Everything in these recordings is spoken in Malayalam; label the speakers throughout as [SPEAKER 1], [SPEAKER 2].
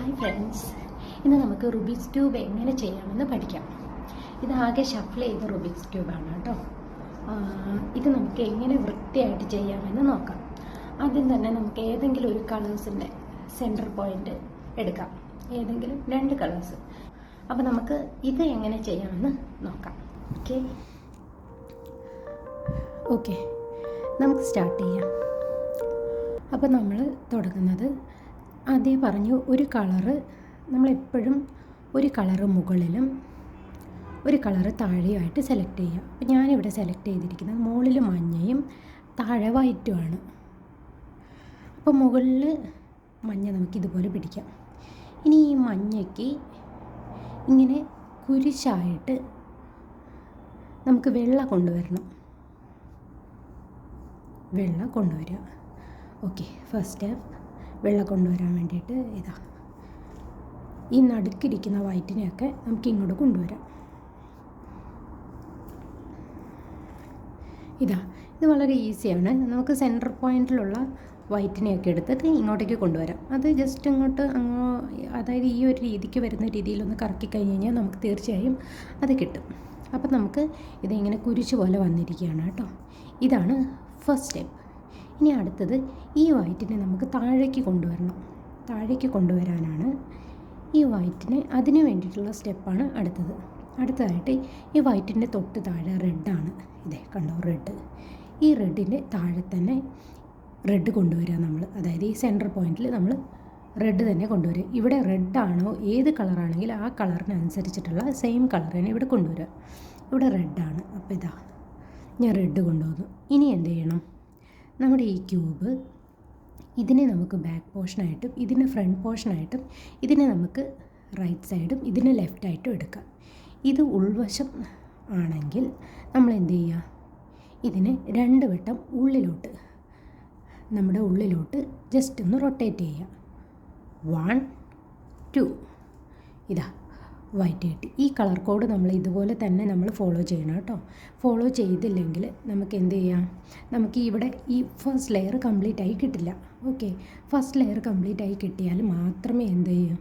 [SPEAKER 1] ഹായ് ഫ്രണ്ട്സ് ഇന്ന് നമുക്ക് റുബിക്സ് ട്യൂബ് എങ്ങനെ ചെയ്യാമെന്ന് പഠിക്കാം. ഇതാകെ ഷഫിൾ ചെയ്ത റുബിക്സ് ട്യൂബാണ് കേട്ടോ. ഇത് നമുക്ക് എങ്ങനെ വൃത്തിയായിട്ട് ചെയ്യാമെന്ന് നോക്കാം. ആദ്യം തന്നെ നമുക്ക് ഏതെങ്കിലും ഒരു കളേഴ്സിന്റെ സെന്റർ പോയിന്റ് എടുക്കാം. ഏതെങ്കിലും രണ്ട് കളേഴ്സ് അപ്പോൾ നമുക്ക് ഇത് എങ്ങനെ ചെയ്യാമെന്ന് നോക്കാം. ഓക്കെ ഓക്കെ നമുക്ക് സ്റ്റാർട്ട് ചെയ്യാം. അപ്പോൾ നമ്മൾ തുടങ്ങുന്നത് ആദ്യം പറഞ്ഞു ഒരു കളറ് നമ്മളെപ്പോഴും ഒരു കളറ് മുകളിലും ഒരു കളറ് താഴെയുമായിട്ട് സെലക്ട് ചെയ്യുക. അപ്പോൾ ഞാനിവിടെ സെലക്ട് ചെയ്തിരിക്കുന്നത് മുകളിൽ മഞ്ഞയും താഴെ വൈറ്റുമാണ് അപ്പോൾ മുകളിൽ മഞ്ഞ നമുക്ക് ഇതുപോലെ പിടിക്കാം. ഇനി ഈ മഞ്ഞയ്ക്ക് ഇങ്ങനെ കുരിശായിട്ട് നമുക്ക് വെള്ള കൊണ്ടുവരണം. വെള്ള കൊണ്ടുവരിക. ഓക്കെ ഫസ്റ്റ് സ്റ്റെപ്പ് വെള്ളം കൊണ്ടുവരാൻ വേണ്ടിയിട്ട് ഇതാ. ഈ നടുക്കിരിക്കുന്ന വയറ്റിനെയൊക്കെ നമുക്ക് ഇങ്ങോട്ട് കൊണ്ടുവരാം. ഇതാ ഇത് വളരെ ഈസിയാണ്. നമുക്ക് സെന്റർ പോയിന്റിലുള്ള വൈറ്റിനെയൊക്കെ എടുത്തിട്ട് ഇങ്ങോട്ടേക്ക് കൊണ്ടുവരാം. അത് ജസ്റ്റ് ഇങ്ങോട്ട് അങ്ങോ അതായത് ഈ ഒരു രീതിക്ക് വരുന്ന രീതിയിലൊന്ന് കറക്കി കഴിഞ്ഞ് കഴിഞ്ഞാൽ നമുക്ക് തീർച്ചയായും അത് കിട്ടും. അപ്പം നമുക്ക് ഇതിങ്ങനെ കുരിശ് പോലെ വന്നിരിക്കുകയാണ് കേട്ടോ. ഇതാണ് ഫസ്റ്റ് സ്റ്റെപ്പ് ഇനി അടുത്തത് ഈ വൈറ്റിനെ നമുക്ക് താഴേക്ക് കൊണ്ടുവരണം. താഴേക്ക് കൊണ്ടുവരാനാണ് ഈ വൈറ്റിനെ അതിന് വേണ്ടിയിട്ടുള്ള സ്റ്റെപ്പാണ് അടുത്തത്. അടുത്തതായിട്ട് ഈ വൈറ്റിന്റെ തൊട്ട് താഴെ റെഡാണ്. ഇതേ കണ്ടോ റെഡ്. ഈ റെഡിന്റെ താഴെ തന്നെ റെഡ് കൊണ്ടുവരിക നമ്മൾ. അതായത് ഈ സെന്റർ പോയിന്റിൽ നമ്മൾ റെഡ് തന്നെ കൊണ്ടുവരിക. ഇവിടെ റെഡാണോ ഏത് കളറാണെങ്കിലും ആ കളറിനനുസരിച്ചിട്ടുള്ള സെയിം കളർ തന്നെ ഇവിടെ കൊണ്ടുവരിക. ഇവിടെ റെഡാണ്. അപ്പോൾ ഇതാ ഞാൻ റെഡ് കൊണ്ടുവന്നു. ഇനി എന്ത് ചെയ്യണം? നമ്മുടെ ഈ ക്യൂബ് ഇതിനെ നമുക്ക് ബാക്ക് പോർഷനായിട്ടും ഇതിനെ ഫ്രണ്ട് പോർഷനായിട്ടും ഇതിനെ നമുക്ക് റൈറ്റ് സൈഡും ഇതിനെ ലെഫ്റ്റായിട്ടും എടുക്കാം. ഇത് ഉൾവശം ആണെങ്കിൽ നമ്മൾ എന്ത് ചെയ്യുക? ഇതിനെ രണ്ട് വട്ടം ഉള്ളിലോട്ട് നമ്മുടെ ഉള്ളിലോട്ട് ജസ്റ്റ് ഒന്ന് റൊട്ടേറ്റ് ചെയ്യുക. വൺ ടു ഇതാ വൈറ്റ് കിട്ടി. ഈ കളർ കോഡ് നമ്മൾ ഇതുപോലെ തന്നെ നമ്മൾ ഫോളോ ചെയ്യണം കേട്ടോ. ഫോളോ ചെയ്തില്ലെങ്കിൽ നമുക്ക് എന്ത് ചെയ്യാം? നമുക്ക് ഇവിടെ ഈ ഫസ്റ്റ് ലെയർ കംപ്ലീറ്റ് ആയി കിട്ടില്ല. ഓക്കെ ഫസ്റ്റ് ലെയർ കംപ്ലീറ്റ് ആയി കിട്ടിയാൽ മാത്രമേ എന്ത് ചെയ്യൂ?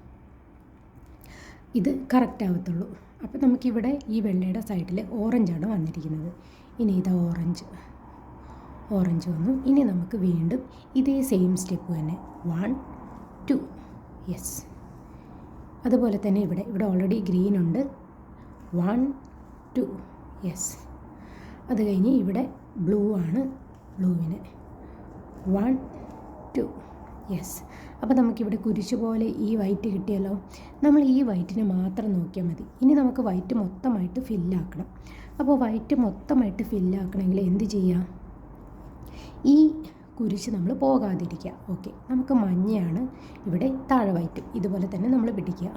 [SPEAKER 1] ഇത് കറക്റ്റ് ആവത്തുള്ളൂ. അപ്പോൾ നമുക്കിവിടെ ഈ വെള്ളയുടെ സൈഡിൽ ഓറഞ്ചാണ് വന്നിരിക്കുന്നത്. ഇനി ഇതാ ഓറഞ്ച് ഓറഞ്ച് വന്നു. ഇനി നമുക്ക് വീണ്ടും ഇതേ സെയിം സ്റ്റെപ്പ് തന്നെ. വൺ ടു യെസ് അതുപോലെ തന്നെ ഇവിടെ ഇവിടെ ഓൾറെഡി ഗ്രീൻ ഉണ്ട്. വൺ ടു യെസ് അത് കഴിഞ്ഞ് ഇവിടെ ബ്ലൂ ആണ് ബ്ലൂവിന് വൺ ടു യെസ് അപ്പോൾ നമുക്കിവിടെ കുരിശ് പോലെ ഈ വൈറ്റ് കിട്ടിയല്ലോ. നമ്മൾ ഈ വൈറ്റിനെ മാത്രം നോക്കിയാൽ മതി. ഇനി നമുക്ക് വൈറ്റ് മൊത്തമായിട്ട് ഫില്ലാക്കണം അപ്പോൾ വൈറ്റ് മൊത്തമായിട്ട് ഫില്ലാക്കണമെങ്കിൽ എന്ത് ചെയ്യാം? ഈ കുരിശ് നമ്മൾ പോകാതിരിക്കുക. ഓക്കെ. നമുക്ക് മഞ്ഞയാണ് ഇവിടെ താഴെ വയറ്റും ഇതുപോലെ തന്നെ നമ്മൾ പിടിക്കുക.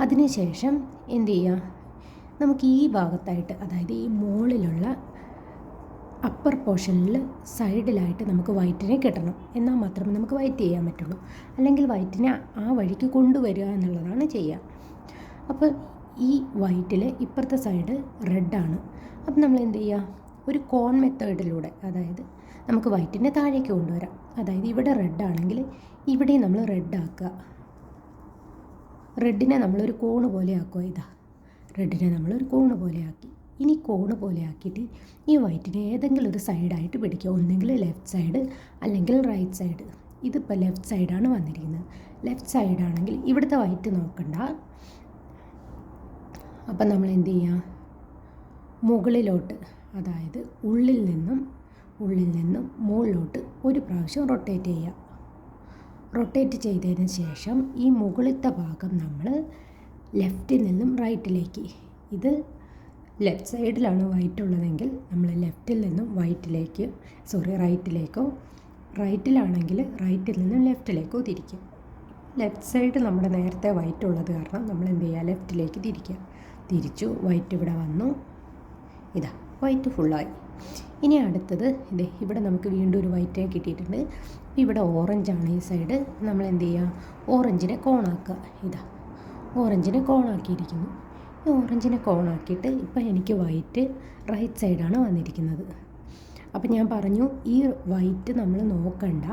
[SPEAKER 1] അതിനുശേഷം എന്ത് ചെയ്യുക? നമുക്ക് ഈ ഭാഗത്തായിട്ട് അതായത് ഈ മുകളിലുള്ള അപ്പർ പോർഷനിൽ സൈഡിലായിട്ട് നമുക്ക് വൈറ്റിനെ കിട്ടണം. എന്നാൽ മാത്രമേ നമുക്ക് വൈറ്റ് ചെയ്യാൻ പറ്റുള്ളൂ. അല്ലെങ്കിൽ വൈറ്റിനെ ആ വഴിക്ക് കൊണ്ടുവരിക എന്നുള്ളതാണ് ചെയ്യുക. അപ്പോൾ ഈ വൈറ്റിൽ ഇപ്പുറത്തെ സൈഡ് റെഡാണ് അപ്പം നമ്മൾ എന്ത് ചെയ്യുക? ഒരു കോൺ മെത്തേഡിലൂടെ അതായത് നമുക്ക് വൈറ്റിന്റെ താഴേക്ക് കൊണ്ടുവരാം. അതായത് ഇവിടെ റെഡ് ആണെങ്കിൽ ഇവിടെ നമ്മൾ റെഡ് ആക്കുക. റെഡിനെ നമ്മളൊരു കോണ് പോലെ ആക്കുക ഇതാ. റെഡിനെ നമ്മളൊരു കോണ് പോലെ ആക്കി. ഇനി കോണ് പോലെ ആക്കിയിട്ട് ഈ വൈറ്റിനെ ഏതെങ്കിലും ഒരു സൈഡായിട്ട് പിടിക്കുക. ഒന്നെങ്കിൽ ലെഫ്റ്റ് സൈഡ് അല്ലെങ്കിൽ റൈറ്റ് സൈഡ് ഇതിപ്പോൾ ലെഫ്റ്റ് സൈഡാണ് വന്നിരിക്കുന്നത്. ലെഫ്റ്റ് സൈഡാണെങ്കിൽ ഇവിടുത്തെ വൈറ്റ് നോക്കണ്ട. അപ്പം നമ്മൾ എന്ത് ചെയ്യുക? മുകളിലോട്ട് അതായത് ഉള്ളിൽ നിന്നും ഉള്ളിൽ നിന്നും മുകളിലോട്ട് ഒരു പ്രാവശ്യം റൊട്ടേറ്റ് ചെയ്യുക. റൊട്ടേറ്റ് ചെയ്തതിന് ശേഷം ഈ മുകളിലത്തെ ഭാഗം നമ്മൾ ലെഫ്റ്റിൽ നിന്നും റൈറ്റിലേക്ക് ഇത് ലെഫ്റ്റ് സൈഡിലാണ് വൈറ്റ് ഉള്ളതെങ്കിൽ നമ്മൾ ലെഫ്റ്റിൽ നിന്നും വൈറ്റിലേക്ക് സോറി റൈറ്റിലേക്കോ റൈറ്റിലാണെങ്കിൽ റൈറ്റിൽ നിന്നും ലെഫ്റ്റിലേക്കോ തിരിക്കും ലെഫ്റ്റ് സൈഡ് നമ്മുടെ നേരത്തെ വൈറ്റ് ഉള്ളത് കാരണം നമ്മൾ എന്ത് ചെയ്യുക? ലെഫ്റ്റിലേക്ക് തിരിക്കുക. തിരിച്ചു വൈറ്റ് ഇവിടെ വന്നു. ഇതാ വൈറ്റ് ഫുള്ളായി ഇനി അടുത്തത് ഇത് ഇവിടെ നമുക്ക് വീണ്ടും ഒരു വൈറ്റ് കിട്ടിയിട്ടുണ്ട്. ഇവിടെ ഓറഞ്ചാണ് ഈ സൈഡ് നമ്മൾ എന്ത് ചെയ്യുക ഓറഞ്ചിനെ കോണാക്കുക ഇതാ. ഓറഞ്ചിനെ കോണാക്കിയിരിക്കുന്നു ഈ ഓറഞ്ചിനെ കോണാക്കിയിട്ട് ഇപ്പം എനിക്ക് വൈറ്റ് റൈറ്റ് സൈഡാണ് വന്നിരിക്കുന്നത്. അപ്പം ഞാൻ പറഞ്ഞു ഈ വൈറ്റ് നമ്മൾ നോക്കണ്ട.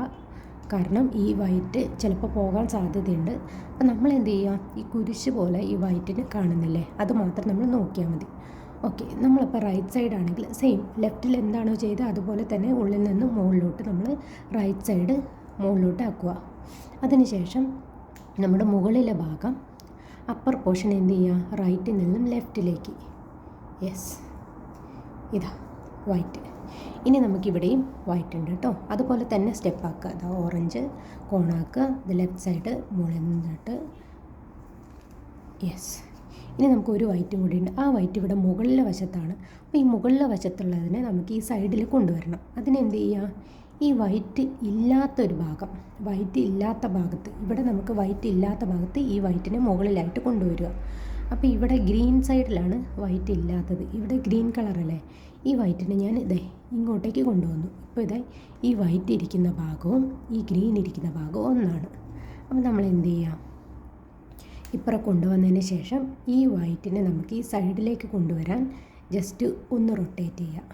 [SPEAKER 1] കാരണം ഈ വൈറ്റ് ചിലപ്പോൾ പോകാൻ സാധ്യതയുണ്ട്. അപ്പം നമ്മൾ എന്ത് ചെയ്യുക ഈ കുരിശ് പോലെ ഈ വൈറ്റിന് കാണുന്നില്ലേ? അത് മാത്രം നമ്മൾ നോക്കിയാൽ മതി. ഓക്കെ നമ്മളിപ്പോൾ റൈറ്റ് സൈഡ് ആണെങ്കിൽ സെയിം ലെഫ്റ്റിൽ എന്താണോ ചെയ്തത് അതുപോലെ തന്നെ ഉള്ളിൽ നിന്ന് മുകളിലോട്ട് നമ്മൾ റൈറ്റ് സൈഡ് മുകളിലോട്ട് ആക്കുക. അതിനുശേഷം നമ്മുടെ മുകളിലെ ഭാഗം അപ്പർ പോർഷൻ എന്ത് ചെയ്യുക? റൈറ്റിൽ നിന്നും ലെഫ്റ്റിലേക്ക് യെസ് ഇതാ വൈറ്റ് ഇനി നമുക്കിവിടെയും വൈറ്റ് ഉണ്ട് കേട്ടോ. അതുപോലെ തന്നെ സ്റ്റെപ്പ് ആക്കുക. അതാ ഓറഞ്ച് കോണാക്കുക ഇത് ലെഫ്റ്റ് സൈഡ് മുകളിൽ നിന്നിട്ട്. യെസ് ഇനി നമുക്ക് ഒരു വൈറ്റ് കൂടി ഉണ്ട്. ആ വൈറ്റ് ഇവിടെ മുകളിലെ വശത്താണ്. അപ്പോൾ ഈ മുകളിലെ വശത്തുള്ളതിനെ നമുക്ക് ഈ സൈഡിൽ കൊണ്ടുവരണം. അതിനെന്ത് ചെയ്യുക ഈ വൈറ്റ് ഇല്ലാത്തൊരു ഭാഗം വൈറ്റ് ഇല്ലാത്ത ഭാഗത്ത് ഇവിടെ നമുക്ക് വൈറ്റ് ഇല്ലാത്ത ഭാഗത്ത് ഈ വൈറ്റിനെ മുകളിലായിട്ട് കൊണ്ടുവരിക. അപ്പോൾ ഇവിടെ ഗ്രീൻ സൈഡിലാണ് വൈറ്റ് ഇല്ലാത്തത്. ഇവിടെ ഗ്രീൻ കളറല്ലേ ഈ വൈറ്റിനെ ഞാൻ ഇതേ ഇങ്ങോട്ടേക്ക് കൊണ്ടുവന്നു. ഇപ്പോൾ ഇതേ ഈ വൈറ്റ് ഇരിക്കുന്ന ഭാഗവും ഈ ഗ്രീൻ ഇരിക്കുന്ന ഭാഗവും ഒന്നാണ്. അപ്പോൾ നമ്മൾ എന്ത് ചെയ്യാം? ഇപ്പുറം കൊണ്ടുവന്നതിന് ശേഷം ഈ വൈറ്റിനെ നമുക്ക് ഈ സൈഡിലേക്ക് കൊണ്ടുവരാൻ ജസ്റ്റ് ഒന്ന് റൊട്ടേറ്റ് ചെയ്യാം.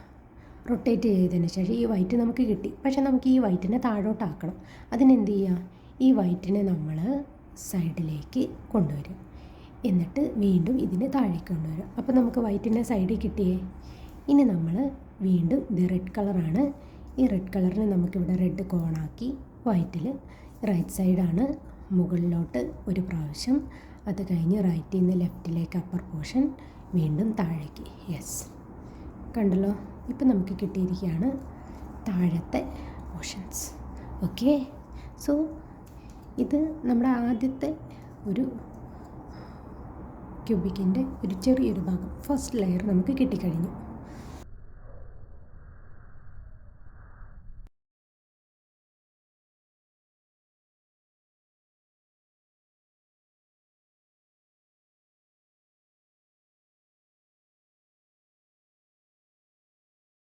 [SPEAKER 1] റൊട്ടേറ്റ് ചെയ്തതിന് ശേഷം ഈ വൈറ്റ് നമുക്ക് കിട്ടി. പക്ഷേ നമുക്ക് ഈ വൈറ്റിനെ താഴോട്ടാക്കണം. അതിനെന്ത് ചെയ്യുക ഈ വൈറ്റിനെ നമ്മൾ സൈഡിലേക്ക് കൊണ്ടുവരും. എന്നിട്ട് വീണ്ടും ഇതിനെ താഴേക്ക് കൊണ്ടുവരും. അപ്പോൾ നമുക്ക് വൈറ്റിനെ സൈഡിൽ കിട്ടിയേ? ഇനി നമ്മൾ വീണ്ടും ഇത് റെഡ് കളറാണ് ഈ റെഡ് കളറിന് നമുക്കിവിടെ റെഡ് കോണാക്കി വൈറ്റിൽ റൈറ്റ് സൈഡാണ് മുകളിലോട്ട് ഒരു പ്രാവശ്യം. അത് കഴിഞ്ഞ് റൈറ്റിൽ നിന്ന് ലെഫ്റ്റിലേക്ക് അപ്പർ പോർഷൻ വീണ്ടും താഴേക്ക്. യെസ് കണ്ടല്ലോ? ഇപ്പം നമുക്ക് കിട്ടിയിരിക്കുകയാണ് താഴത്തെ പോർഷൻസ് ഓക്കെ സോ ഇത് നമ്മുടെ ആദ്യത്തെ ഒരു ക്യൂബിക്കിന്റെ ഒരു ചെറിയൊരു ഭാഗം. ഫസ്റ്റ് ലെയർ നമുക്ക് കിട്ടിക്കഴിഞ്ഞു.